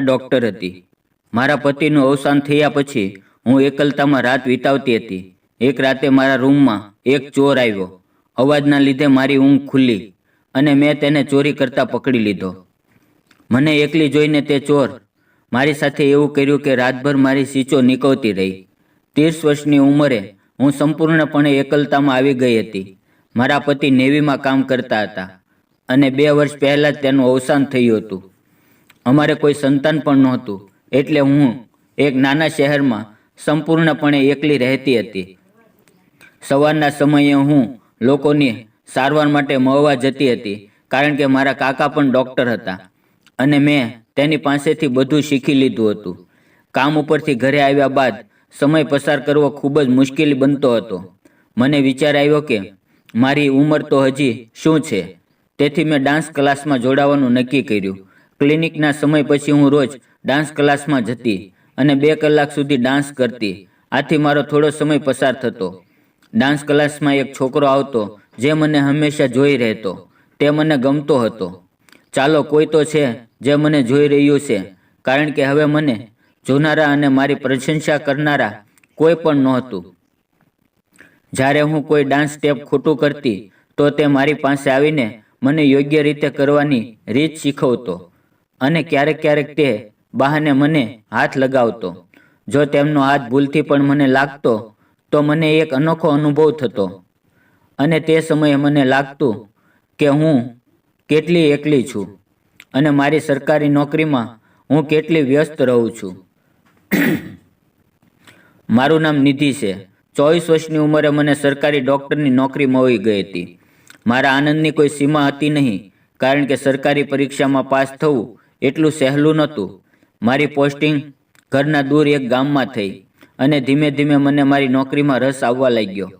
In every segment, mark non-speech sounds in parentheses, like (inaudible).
Doctor હતી. મારા પતિનું અવસાન થયા પછી હું એકલતામાં રાત વિતાવતી હતી. એક રાતે મારા રૂમમાં એક ચોર આવ્યો. અવાજના લીધે મારી ઊંઘ ખુલ્લી અને મેં તેને ચોરી કરતા પકડી લીધો. મને એકલી જોઈને તે ચોર મારી સાથે એવું કર્યું કે રાતભર મારી સીચો નીકળતી રહી. ત્રીસ વર્ષની ઉંમરે હું સંપૂર્ણપણે એકલતામાં આવી ગઈ હતી. મારા પતિ નેવીમાં કામ કરતા હતા અને બે વર્ષ પહેલાં જ તેનું અવસાન થયું હતું. અમારે કોઈ સંતાન પણ નહોતું. એટલે હું એક નાના શહેરમાં સંપૂર્ણપણે એકલી રહેતી હતી. સવારના સમયે હું લોકોની સારવાર માટે મળવા જતી હતી, કારણ કે મારા કાકા પણ ડૉક્ટર હતા અને મેં તેની પાસેથી બધું શીખી લીધું હતું. કામ ઉપરથી ઘરે આવ્યા બાદ સમય પસાર કરવો ખૂબ જ મુશ્કેલ બનતો હતો. મને વિચાર આવ્યો કે મારી ઉંમર તો હજી શું છે? તેથી મેં ડાન્સ ક્લાસમાં જોડાવાનું નક્કી કર્યું. ક્લિનિકના સમય પછી હું રોજ ડાન્સ ક્લાસમાં જતી અને બે કલાક સુધી ડાન્સ કરતી. આથી મારો થોડો સમય પસાર થતો. ડાન્સ ક્લાસમાં એક છોકરો આવતો જે મને હંમેશા જોઈ રહેતો. તે મને ગમતો હતો. ચાલો, કોઈ તો છે જે મને જોઈ રહ્યું છે. કારણ કે હવે મને જોનારા અને મારી પ્રશંસા કરનારા કોઈ પણ નહોતું. જ્યારે હું કોઈ ડાન્સ સ્ટેપ ખોટું કરતી, તો તે મારી પાસે આવીને મને યોગ્ય રીતે કરવાની રીત શીખવતો. અને ક્યારેક ક્યારેક તે બહાને મને હાથ લગાવતો. જો તેમનો હાથ ભૂલથી પણ મને લાગતો, તો મને એક અનોખો અનુભવ થતો. અને તે સમયે મને લાગતું કે હું કેટલી એકલી છું અને મારી સરકારી નોકરીમાં હું કેટલી વ્યસ્ત રહું છું. (clears throat) મારું નામ નિધિ છે. ચોવીસ વર્ષની ઉંમરે મને સરકારી ડૉક્ટરની નોકરી મળી ગઈ હતી. મારા આનંદની કોઈ સીમા હતી નહીં, કારણ કે સરકારી પરીક્ષામાં પાસ થવું એટલું સહેલું નહોતું. મારી પોસ્ટિંગ ઘરના દૂર એક ગામમાં થઈ અને ધીમે ધીમે મને મારી નોકરીમાં રસ આવવા લાગ્યો.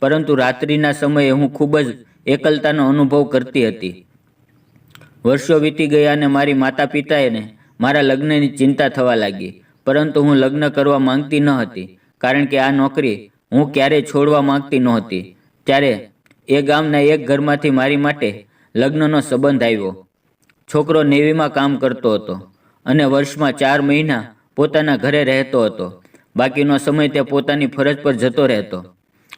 પરંતુ રાત્રિના સમયે હું ખૂબ જ એકલતાનો અનુભવ કરતી હતી. વર્ષો વીતી ગયા અને મારી માતા પિતાએને મારા લગ્નની ચિંતા થવા લાગી. પરંતુ હું લગ્ન કરવા માંગતી ન હતી, કારણ કે આ નોકરી હું ક્યારેય છોડવા માંગતી નહોતી. ત્યારે એ ગામના એક ઘરમાંથી મારી માટે લગ્નનો સંબંધ આવ્યો. છોકરો નેવીમાં કામ કરતો હતો અને વર્ષમાં ચાર મહિના પોતાના ઘરે રહેતો હતો. બાકીનો સમય તે પોતાની ફરજ પર જતો રહેતો.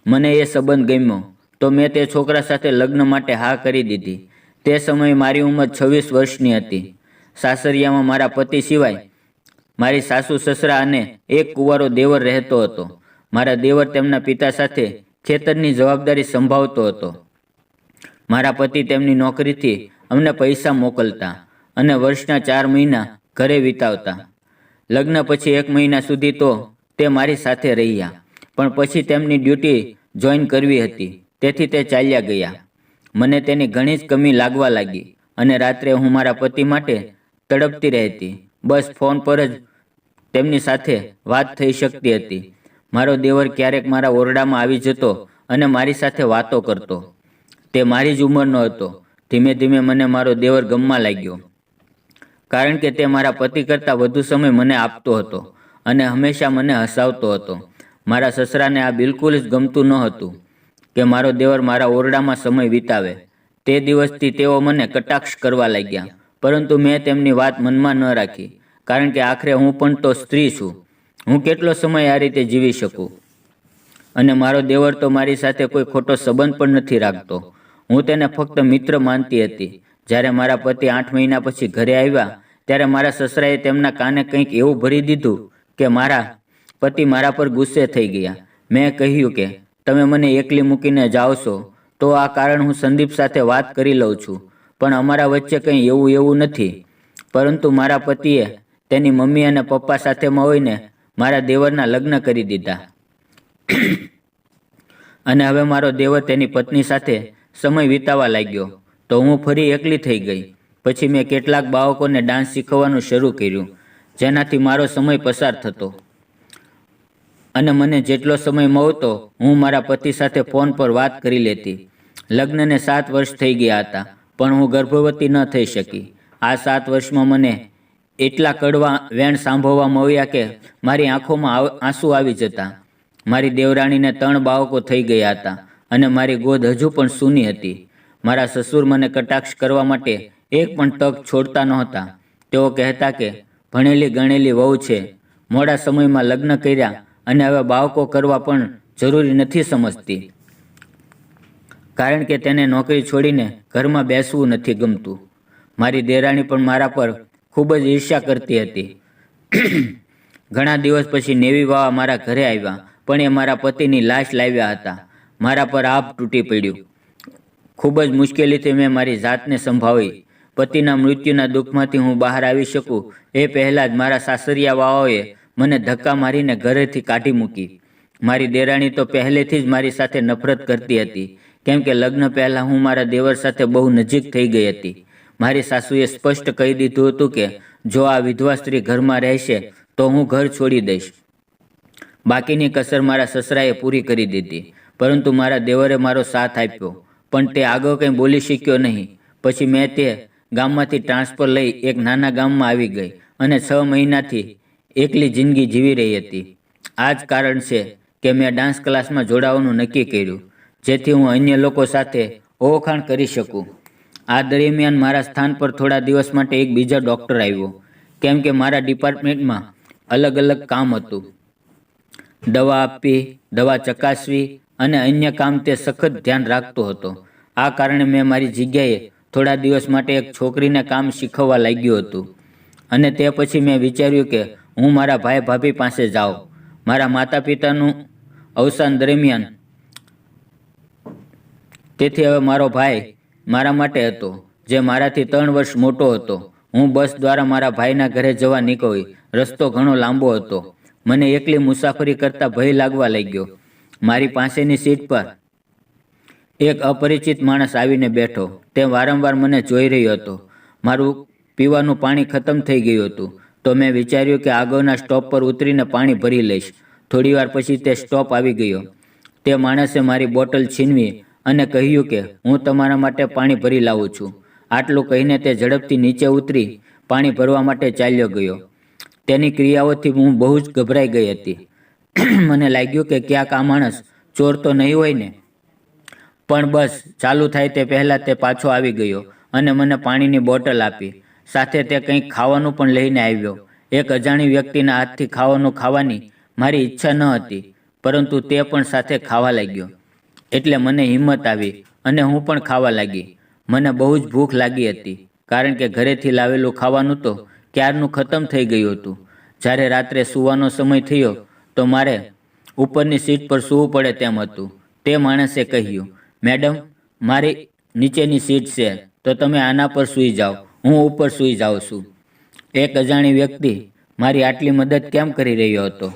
મને એ સંબંધ ગમ્યો. તો મેં તે છોકરા સાથે લગ્ન માટે હા કરી દીધી. તે સમયે મારી ઉંમર છવ્વીસ વર્ષની હતી. સાસરિયામાં મારા પતિ સિવાય મારી સાસુ, સસરા અને એક કુંવારો દેવર રહેતો હતો. મારા દેવર તેમના પિતા સાથે ખેતરની જવાબદારી સંભાળતો હતો. મારા પતિ તેમની નોકરીથી અમને પૈસા મોકલતા અને વર્ષના ચાર મહિના ઘરે વિતાવતા. લગ્ન પછી એક મહિના સુધી તો તે મારી સાથે રહ્યા, પણ પછી તેમની ડ્યુટી જોઈન કરવી હતી, તેથી તે ચાલ્યા ગયા. મને તેની ઘણી જ કમી લાગવા લાગી અને રાત્રે હું મારા પતિ માટે તડપતી રહેતી. બસ ફોન પર જ તેમની સાથે વાત થઈ શકતી હતી. મારો દેવર ક્યારેક મારા ઓરડામાં આવી જતો અને મારી સાથે વાતો કરતો. તે મારી જ ઉંમરનો હતો. ધીમે ધીમે મને મારો દેવર ગમવા લાગ્યો. કારણ કે તે મારા પતિ કરતાં વધુ સમય મને આપતો હતો અને હંમેશા મને હસાવતો હતો. મારા સસરાને આ બિલકુલ જ ગમતું ન હતું કે મારો દેવર મારા ઓરડામાં સમય વિતાવે. તે દિવસથી તેઓ મને કટાક્ષ કરવા લાગ્યા, પરંતુ મેં તેમની વાત મનમાં ન રાખી, કારણ કે આખરે હું પણ તો સ્ત્રી છું. હું કેટલો સમય આ રીતે જીવી શકું? અને મારો દેવર તો મારી સાથે કોઈ ખોટો સંબંધ પણ નથી રાખતો. હું તેને ફક્ત મિત્ર માનતી હતી. જ્યારે મારા પતિ આઠ મહિના પછી ઘરે આવ્યા, ત્યારે મારા સસરાએ તેમના કાને કંઈક એવું ભરી દીધું કે મારા પતિ મારા પર ગુસ્સે થઈ ગયા. મેં કહ્યું કે, તમે મને એકલી મૂકીને જાઓ છો, તો આ કારણ હું સંદીપ સાથે વાત કરી લઉં છું. પણ અમારા વચ્ચે કંઈ એવું એવું નથી. પરંતુ મારા પતિએ તેની મમ્મી અને પપ્પા સાથે મળીને મારા દેવરના લગ્ન કરી દીધા. અને હવે મારો દેવર તેની પત્ની સાથે સમય વિતાવા લાગ્યો. તો હું ફરી એકલી થઈ ગઈ. પછી મેં કેટલાક બાળકોને ડાન્સ શીખવવાનું શરૂ કર્યું, જેનાથી મારો સમય પસાર થતો. અને મને જેટલો સમય મળતો, હું મારા પતિ સાથે ફોન પર વાત કરી લેતી. લગ્નને સાત વર્ષ થઈ ગયા હતા, પણ હું ગર્ભવતી ન થઈ શકી. આ સાત વર્ષમાં મને એટલા કડવા વેણ સાંભળવા મળ્યા કે મારી આંખોમાં આંસુ આવી જતા. મારી દેવરાણીને ત્રણ બાળકો થઈ ગયા હતા. અને મારી ગોદ હજુ પણ સૂની હતી. મારા સસુર મને કટાક્ષ કરવા માટે એક પણ તક છોડતા નહોતા. તેઓ કહેતા કે, ભણેલી ગણેલી વહુ છે. મોડા સમયમાં લગ્ન કર્યા અને હવે બાળકો કરવા પણ જરૂરી નથી સમજતી. કારણ કે તેને નોકરી છોડીને ઘરમાં બેસવું નથી ગમતું. મારી દેરાણી પણ મારા પર ખૂબ જ ઈર્ષ્યા કરતી હતી. ઘણા દિવસ પછી નેવી વાવા મારા ઘરે આવ્યા, પણ એ મારા પતિની લાશ લાવ્યા હતા. મારા પર આપ તૂટી પડ્યું. ખૂબ જ મુશ્કેલીથી મેં મારી જાતને સંભાળી. પતિના મૃત્યુના દુઃખમાંથી હું બહાર આવી શકું. એ પહેલાં જ મારા સાસરિયા વાવાઓએ મને ધક્કા મારીને ઘરેથી કાઢી મૂકી. મારી દેરાણી તો પહેલેથી જ મારી સાથે નફરત કરતી હતી. કેમ કે લગ્ન પહેલાં હું મારા દેવર સાથે બહુ નજીક થઈ ગઈ હતી. મારી સાસુએ સ્પષ્ટ કહી દીધું હતું કે, જો આ વિધવા સ્ત્રી ઘરમાં રહેશે, તો હું ઘર છોડી દઈશ. બાકીની કસર મારા સસરાએ પૂરી કરી દીધી. પરંતુ મારા દેવરે મારો સાથ આપ્યો, પણ તે આગળ કંઈ બોલી શક્યો નહીં. પછી મેં તે ગામમાંથી ટ્રાન્સફર લઈ એક નાના ગામમાં આવી ગઈ અને છ મહિનાથી એકલી જિંદગી જીવી રહી હતી. આ જ કારણ છે કે મેં ડાન્સ ક્લાસમાં જોડાવાનું નક્કી કર્યું, જેથી હું અન્ય લોકો સાથે ઓળખાણ કરી શકું. આ દરમિયાન મારા સ્થાન પર થોડા દિવસ માટે એક બીજો ડૉક્ટર આવ્યો, કેમ કે મારા ડિપાર્ટમેન્ટમાં અલગ અલગ કામ હતું. દવા આપવી, દવા ચકાસવી અને અન્ય કામ તે સખત ધ્યાન રાખતો હતો. આ કારણે મેં મારી જગ્યાએ થોડા દિવસ માટે એક છોકરીને કામ શીખવવા લાગ્યું હતું. અને તે પછી મેં વિચાર્યું કે હું મારા ભાઈ ભાભી પાસે જાઉં. મારા માતા પિતાનું અવસાન દરમિયાન તેથી હવે મારો ભાઈ મારા માટે હતો, જે મારાથી ત્રણ વર્ષ મોટો હતો. હું બસ દ્વારા મારા ભાઈના ઘરે જવા નીકળી. રસ્તો ઘણો લાંબો હતો. મને એકલી મુસાફરી કરતા ભય લાગવા લાગ્યો. મારી પાસેની સીટ પર. એક અપરિચિત માણસ આવીને બેઠો. તે વારંવાર મને જોઈ રહ્યો હતો. મારું પીવાનું પાણી ખતમ થઈ ગયું હતું. તો મેં વિચાર્યું કે આગળના સ્ટોપ પર ઉતરીને પાણી ભરી લઈશ. થોડીવાર પછી તે સ્ટોપ આવી ગયો. તે માણસે મારી બોટલ છીનવી અને કહ્યું કે, હું તમારા માટે પાણી ભરી લાવું છું. આટલું કહીને તે ઝડપથી નીચે ઉતરી પાણી ભરવા માટે ચાલ્યો ગયો. તેની ક્રિયાઓથી હું બહુ જ ગભરાઈ ગઈ હતી. (clears throat) મને લાગ્યું કે ક્યાંક આ માણસ ચોર તો નહીં હોય ને. પણ બસ, ચાલુ થાય તે પહેલાં તે પાછો આવી ગયો અને મને પાણીની બોટલ આપી. સાથે તે કંઈક ખાવાનું પણ લઈને આવ્યો. એક અજાણી વ્યક્તિના હાથથી ખાવાનું ખાવાની મારી ઈચ્છા ન હતી, પરંતુ તે પણ સાથે ખાવા લાગ્યો. એટલે મને હિંમત આવી અને હું પણ ખાવા લાગી. મને બહુ જ ભૂખ લાગી હતી, કારણ કે ઘરેથી લાવેલું ખાવાનું તો ક્યારનું ખતમ થઈ ગયું હતું. જ્યારે રાત્રે સૂવાનો સમય થયો તો મારે ઉપરની સીટ પર સૂવું પડે તેમ હતું. તે માણસે કહ્યું, મેડમ, મારી નીચેની સીટ છે, તો તમે આના પર સૂઈ જાઓ. હું ઉપર સૂઈ જાઉં છું. એક અજાણી વ્યક્તિ મારી આટલી મદદ કેમ કરી રહ્યો હતો?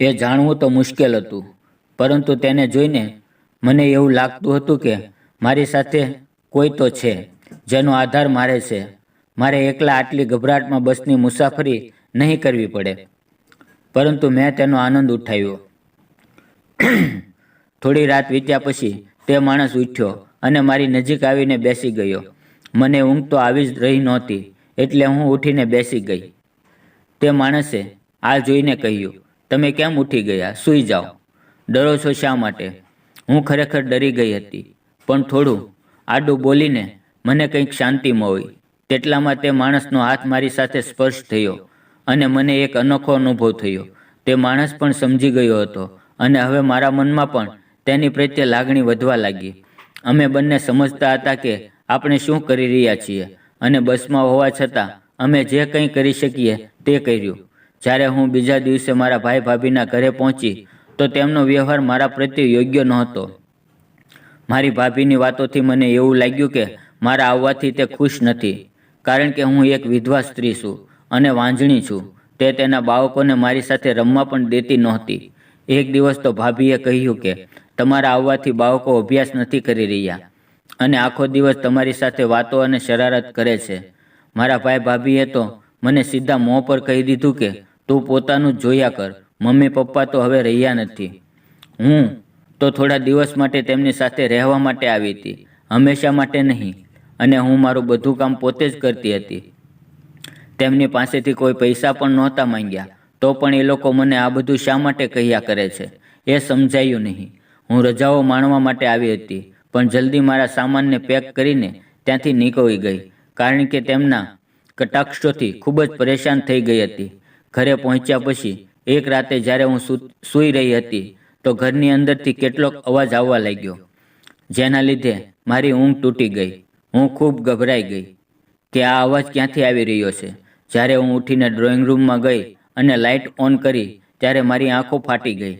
એ જાણવું તો મુશ્કેલ હતું, પરંતુ તેને જોઈને મને એવું લાગતું હતું કે મારી સાથે કોઈ તો છે, જેનો આધાર મારે છે. મારે એકલા આટલી ગભરાટમાં બસની મુસાફરી નહીં કરવી પડે. પરંતુ મેં તેનો આનંદ ઉઠાવ્યો. થોડી રાત વીત્યા પછી તે માણસ ઉઠ્યો અને મારી નજીક આવીને બેસી ગયો. મને ઊંઘ તો આવી જ રહી નહોતી, એટલે હું ઉઠીને બેસી ગઈ. તે માણસે આ જોઈને કહ્યું, તમે કેમ ઉઠી ગયા? સૂઈ જાઓ. ડરો છો શા માટે? હું ખરેખર ડરી ગઈ હતી. પણ થોડું આડું બોલીને મને કંઈક શાંતિ મળી. તેટલામાં તે માણસનો હાથ મારી સાથે સ્પર્શ થયો અને મને એક અનોખો અનુભવ થયો. તે માણસ પણ સમજી ગયો હતો અને હવે મારા મનમાં પણ તેની પ્રત્યે લાગણી વધવા લાગી. અમે બંને સમજતા હતા કે આપણે શું કરી રહ્યા છીએ અને બસમાં હોવા છતાં અમે જે કંઈ કરી શકીએ તે કર્યું. જ્યારે હું બીજા દિવસે મારા ભાઈ ભાભીના ઘરે પહોંચી, તો તેમનો વ્યવહાર મારા પ્રત્યે યોગ્ય નહોતો. મારી ભાભીની વાતોથી મને એવું લાગ્યું કે મારા આવવાથી તે ખુશ નથી, કારણ કે હું એક વિધવા સ્ત્રી છું. અને વાંજણી છું. તે તેના બાળકોને મારી સાથે રમવા પણ દેતી નહોતી. એક દિવસ તો ભાભીએ કહ્યું કે, તમારા આવવાથી બાળકો અભ્યાસ નથી કરી રહ્યા. અને આખો દિવસ તમારી સાથે વાતો અને શરારત કરે છે. મારા ભાઈ ભાભીએ તો મને સીધા મોં પર કહી દીધું કે, તું પોતાનું જ જોયા કર. મમ્મી પપ્પા તો હવે રહ્યા નથી. હું તો થોડા દિવસ માટે તેમની સાથે રહેવા માટે આવી હતી. હંમેશા માટે નહીં. અને હું મારું બધું કામ પોતે જ કરતી હતી. તેમની પાસેથી કોઈ પૈસા પણ નહોતા માંગ્યા. તો પણ એ લોકો મને આ બધું શા માટે કહ્યા કરે છે? એ સમજાયું નહીં. હું રજાઓ માણવા માટે આવી હતી, પણ જલ્દી મારા સામાનને પેક કરીને ત્યાંથી નીકળી ગઈ, કારણ કે તેમના કટાક્ષોથી ખૂબ જ પરેશાન થઈ ગઈ હતી. ઘરે પહોંચ્યા પછી, એક રાતે જ્યારે હું સૂઈ રહી હતી, તો ઘરની અંદરથી કેટલોક અવાજ આવવા લાગ્યો. જેના લીધે મારી ઊંઘ તૂટી ગઈ. હું ખૂબ ગભરાઈ ગઈ કે આ અવાજ ક્યાંથી આવી રહ્યો છે? જ્યારે હું ઉઠીને ડ્રોઈંગ રૂમમાં ગઈ અને લાઇટ ઓન કરી, ત્યારે મારી આંખો ફાટી ગઈ.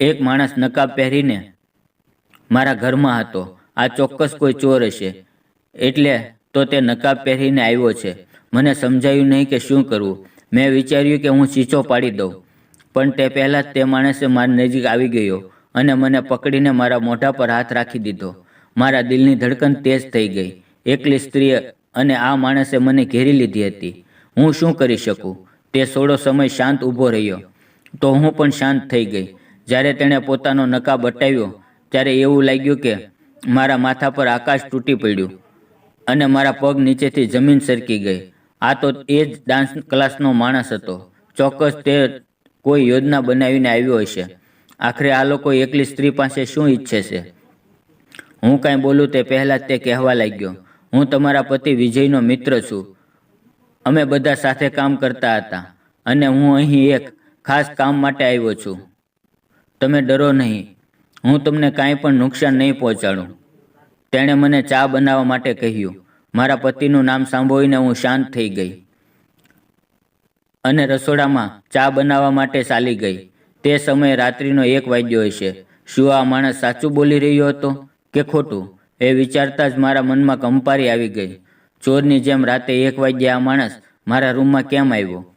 એક માણસ નકાબ પહેરીને મારા ઘરમાં હતો. આ ચોક્કસ કોઈ ચોર હશે. એટલે તો તે નકાબ પહેરીને આવ્યો છે. મને સમજાયું નહીં કે શું કરવું. મેં વિચાર્યું કે હું ચીચો પાડી દઉં. પણ તે પહેલાં જ તે માણસે મારી નજીક આવી ગયો અને મને પકડીને મારા મોઢા પર હાથ રાખી દીધો. મારા દિલની ધડકન તેજ થઈ ગઈ. એકલી સ્ત્રી અને આ માણસે મને ઘેરી લીધી હતી. હું શું કરી શકું? તે થોડો સમય શાંત ઊભો રહ્યો. તો હું પણ શાંત થઈ ગઈ. જ્યારે તેણે પોતાનો નકાબ હટાવ્યો ત્યારે એવું લાગ્યું કે મારા માથા પર આકાશ તૂટી પડ્યું અને મારા પગ નીચેથી જમીન સરકી ગઈ. આ તો એ જ ડાન્સ ક્લાસનો માણસ હતો. ચોક્કસ તે કોઈ યોજના બનાવીને આવ્યો હશે. આખરે આ લોકો એકલી સ્ત્રી પાસે શું ઈચ્છે છે? હું કાંઈ બોલું તે પહેલાં તે કહેવા લાગ્યો. હું તમારા પતિ વિજયનો મિત્ર છું. અમે બધા સાથે કામ કરતા હતા અને હું અહીં એક ખાસ કામ માટે આવ્યો છું. તમે ડરો નહીં. હું તમને કાંઈ પણ નુકસાન નહીં પહોંચાડું. તેણે મને ચા બનાવવા માટે કહ્યું. મારા પતિનું નામ સાંભળીને હું શાંત થઈ ગઈ અને રસોડામાં ચા બનાવવા માટે ચાલી ગઈ. તે સમયે રાત્રિનો એક વાગ્યો હશે. શું આ માણસ સાચું બોલી રહ્યો હતો કે ખોટું? એ વિચારતા જ મારા મનમાં કંપારી આવી ગઈ. ચોરની જેમ રાતે એક વાગ્યે આ માણસ મારા રૂમમાં કેમ આવ્યો?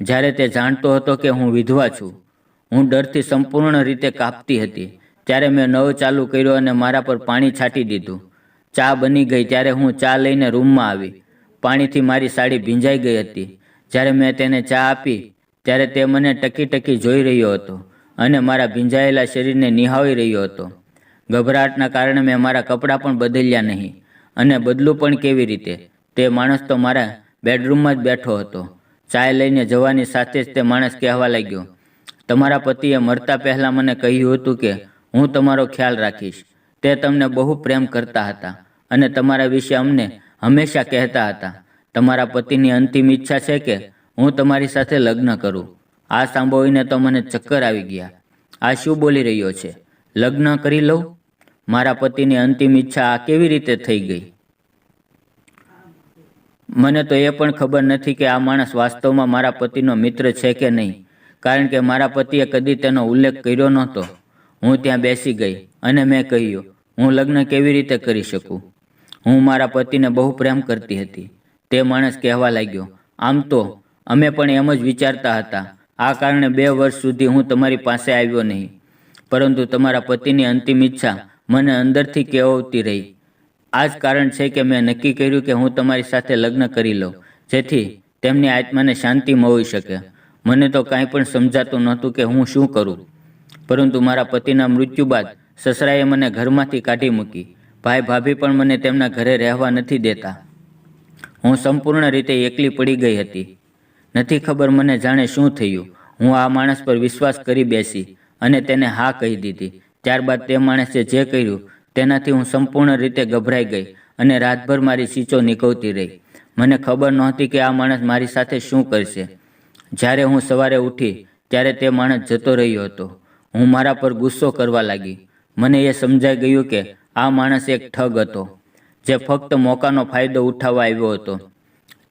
જ્યારે તે જાણતો હતો કે હું વિધવા છું, હું ડરથી સંપૂર્ણ રીતે કાપતી હતી. ત્યારે મેં નવ ચાલુ કર્યો અને મારા પર પાણી છાંટી દીધું. ચા બની ગઈ ત્યારે હું ચા લઈને રૂમમાં આવી. પાણીથી મારી સાડી ભીંજાઈ ગઈ હતી. જ્યારે મેં તેને ચા આપી, ત્યારે તે મને ટકી ટકી જોઈ રહ્યો હતો અને મારા ભીંજાયેલા શરીરને નિહાળી રહ્યો હતો. ગભરાટના કારણે મેં મારા કપડાં પણ બદલ્યા નહીં. અને બદલું પણ કેવી રીતે? તે માણસ તો મારા બેડરૂમમાં જ બેઠો હતો. ચાય લઈને જવાની સાથે જ તે માણસ કહેવા લાગ્યો, તમારા પતિએ મરતા પહેલાં મને કહ્યું હતું કે હું તમારો ખ્યાલ રાખીશ. તે તમને બહુ પ્રેમ કરતા હતા અને તમારા વિશે અમને હંમેશા કહેતા હતા. તમારા પતિની અંતિમ ઈચ્છા છે કે હું તમારી સાથે લગ્ન કરું. આ સાંભળીને તો મને ચક્કર આવી ગયા. આ શું બોલી રહ્યો છે? લગ્ન કરી લઉં? મારા પતિની અંતિમ ઈચ્છા આ કેવી રીતે થઈ ગઈ? મને તો એ પણ ખબર નથી કે આ માણસ વાસ્તવમાં મારા પતિનો મિત્ર છે કે નહીં, કારણ કે મારા પતિએ કદી તેનો ઉલ્લેખ કર્યો નહોતો. હું ત્યાં બેસી ગઈ અને મેં કહ્યું, હું લગ્ન કેવી રીતે કરી શકું? હું મારા પતિને બહુ પ્રેમ કરતી હતી. તે માણસ કહેવા લાગ્યો, આમ તો અમે પણ એમ જ વિચારતા હતા. આ કારણે બે વર્ષ સુધી હું તમારી પાસે આવ્યો નહીં. પરંતુ તમારા પતિની અંતિમ ઈચ્છા મને અંદરથી કહેવતી રહી. આ જ કારણ છે કે મેં નક્કી કર્યું કે હું તમારી સાથે લગ્ન કરી લઉં, જેથી તેમની આત્માને શાંતિ મળી શકે. મને તો કાંઈ પણ સમજાતું નહોતું કે હું શું કરું. પરંતુ મારા પતિના મૃત્યુ બાદ સસરાએ મને ઘરમાંથી કાઢી મૂકી. ભાઈ ભાભી પણ મને તેમના ઘરે રહેવા નથી દેતા. હું સંપૂર્ણ રીતે એકલી પડી ગઈ હતી. નથી ખબર મને જાણે શું થયું. હું આ માણસ પર વિશ્વાસ કરી બેસી અને તેને હા કહી દીધી. ત્યારબાદ તે માણસે જે કર્યું, તેનાથી હું સંપૂર્ણ રીતે ગભરાઈ ગઈ અને રાતભર મારી સીચો નીકળતી રહી. મને ખબર નહોતી કે આ માણસ મારી સાથે શું કરશે. જ્યારે હું સવારે ઉઠી, ત્યારે તે માણસ જતો રહ્યો હતો. હું મારા પર ગુસ્સો કરવા લાગી. મને એ સમજાઈ ગયું કે આ માણસ એક ઠગ હતો, જે ફક્ત મોકાનો ફાયદો ઉઠાવવા આવ્યો હતો.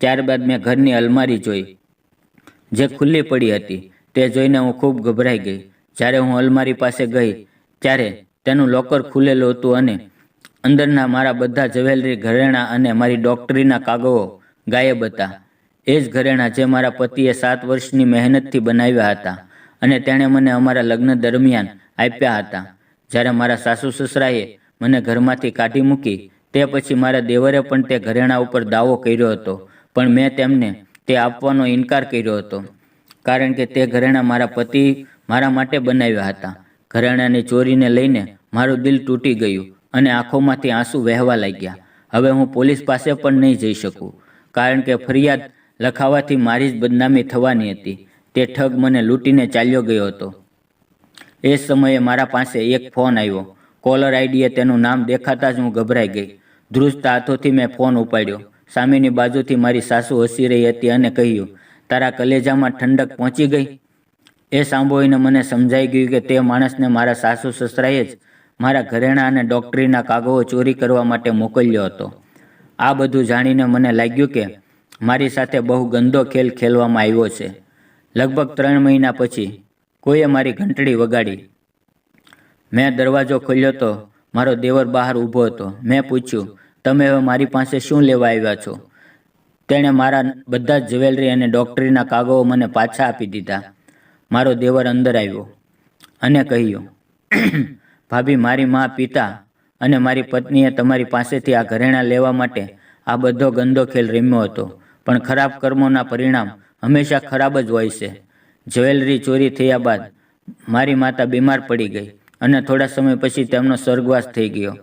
ત્યારબાદ મેં ઘરની અલમારી જોઈ, જે ખુલ્લી પડી હતી. તે જોઈને હું ખૂબ ગભરાઈ ગઈ. જ્યારે હું અલમારી પાસે ગઈ ત્યારે તેનું લોકર ખુલેલું હતું અને અંદરના મારા બધા જવેલરી, ઘરેણાં અને મારી ડોક્ટરીના કાગળો ગાયબ હતા. એ જ ઘરેણાં જે મારા પતિએ સાત વર્ષની મહેનતથી બનાવ્યા હતા અને તેણે મને અમારા લગ્ન દરમિયાન આપ્યા હતા. જ્યારે મારા સાસુ સસરાએ મને ઘરમાંથી કાઢી મૂકી, તે પછી મારા દેવરે પણ તે ઘરેણાં ઉપર દાવો કર્યો હતો, પણ મેં તેમને તે આપવાનો ઇનકાર કર્યો હતો. કારણ કે તે ઘરેણા મારા પતિ મારા માટે બનાવ્યા હતા. ઘરેણાંની ચોરીને લઈને મારું દિલ તૂટી ગયું અને આંખોમાંથી આંસુ વહેવા લાગ્યા. હવે હું પોલીસ પાસે પણ નહીં જઈ શકું, કારણ કે ફરિયાદ લખાવાથી મારી જ બદનામી થવાની હતી. તે ઠગ મને લૂંટીને ચાલ્યો ગયો હતો. એ સમયે મારા પાસે એક ફોન આવ્યો. કોલર આઈડીએ તેનું નામ દેખાતા જ હું ગભરાઈ ગઈ. ધ્રુજતા હાથોથી મેં ફોન ઉપાડ્યો. સામેની બાજુથી મારી સાસુ હસી રહી હતી અને કહ્યું, તારા કલેજામાં ઠંડક પહોંચી ગઈ? એ સાંભળીને મને સમજાઈ ગયું કે તે માણસને મારા સાસુ સસરાએ જ મારા ઘરેણાં અને ડોક્ટરીના કાગળો ચોરી કરવા માટે મોકલ્યો હતો. આ બધું જાણીને મને લાગ્યું કે મારી સાથે બહુ ગંદો ખેલ ખેલવામાં આવ્યો છે. લગભગ ત્રણ મહિના પછી કોઈએ મારી ઘંટડી વગાડી. મેં દરવાજો ખોલ્યો તો મારો દેવર બહાર ઊભો હતો. મેં પૂછ્યું, તમે હવે મારી પાસે શું લેવા આવ્યા છો? તેણે મારા બધા જ જ્વેલરી અને ડૉક્ટરીના કાગળો મને પાછા આપી દીધા. મારો દેવર અંદર આવ્યો અને કહ્યું, ભાભી, મારી મા, પિતા અને મારી પત્નીએ તમારી પાસેથી આ ઘરેણાં લેવા માટે આ બધો ગંદો ખેલ રમ્યો હતો. પણ ખરાબ કર્મોના પરિણામ હંમેશા ખરાબ જ હોય છે. જ્વેલરી ચોરી થયા બાદ મારી માતા બીમાર પડી ગઈ અને થોડા સમય પછી તેમનો સ્વર્ગવાસ થઈ ગયો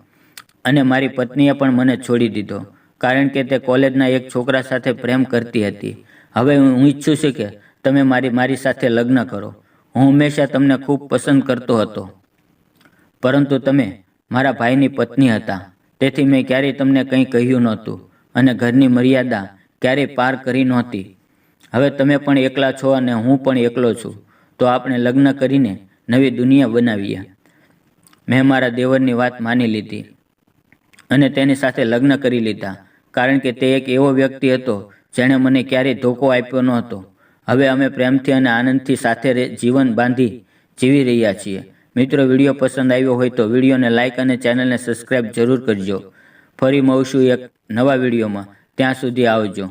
અને મારી પત્નીએ પણ મને છોડી દીધો, કારણ કે તે કોલેજના એક છોકરા સાથે પ્રેમ કરતી હતી. હવે હું ઈચ્છું છું કે તમે મારી મારી સાથે લગ્ન કરો. હું હંમેશા તમને ખૂબ પસંદ કરતો હતો. પરંતુ તમે મારા ભાઈની પત્ની હતા. તેથી મેં ક્યારેય તમને કંઈ કહ્યું નહોતું અને ઘરની મર્યાદા ક્યારેય પાર કરી નહોતી. હવે તમે પણ એકલા છો અને હું પણ એકલો છું. તો આપણે લગ્ન કરીને નવી દુનિયા બનાવીએ. મેં મારા દેવરની વાત માની લીધી અને તેની સાથે લગ્ન કરી લીધા. કારણ કે તે એક એવો વ્યક્તિ હતો જેણે મને ક્યારેય ધોકો આપ્યો ન હતો હવે અમે પ્રેમથી અને આનંદથી સાથે જીવન બાંધી જીવી રહ્યા છીએ. મિત્રો, વીડિયો પસંદ આવ્યો હોય તો વિડીયોને લાઇક અને ચેનલને સબસ્ક્રાઈબ જરૂર કરજો. ફરી મળશું એક નવા વિડીયોમાં. ત્યાં સુધી આવજો.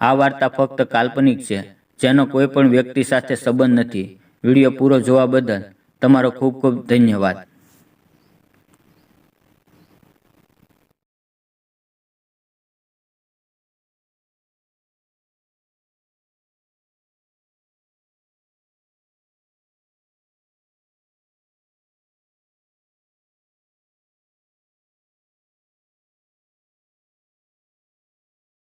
આ વાર્તા ફક્ત કાલ્પનિક છે, જેનો કોઈ પણ વ્યક્તિ સાથે સંબંધ નથી. વીડિયો પૂરો જોવા બદલ તમારો ખૂબ ખૂબ ધન્યવાદ.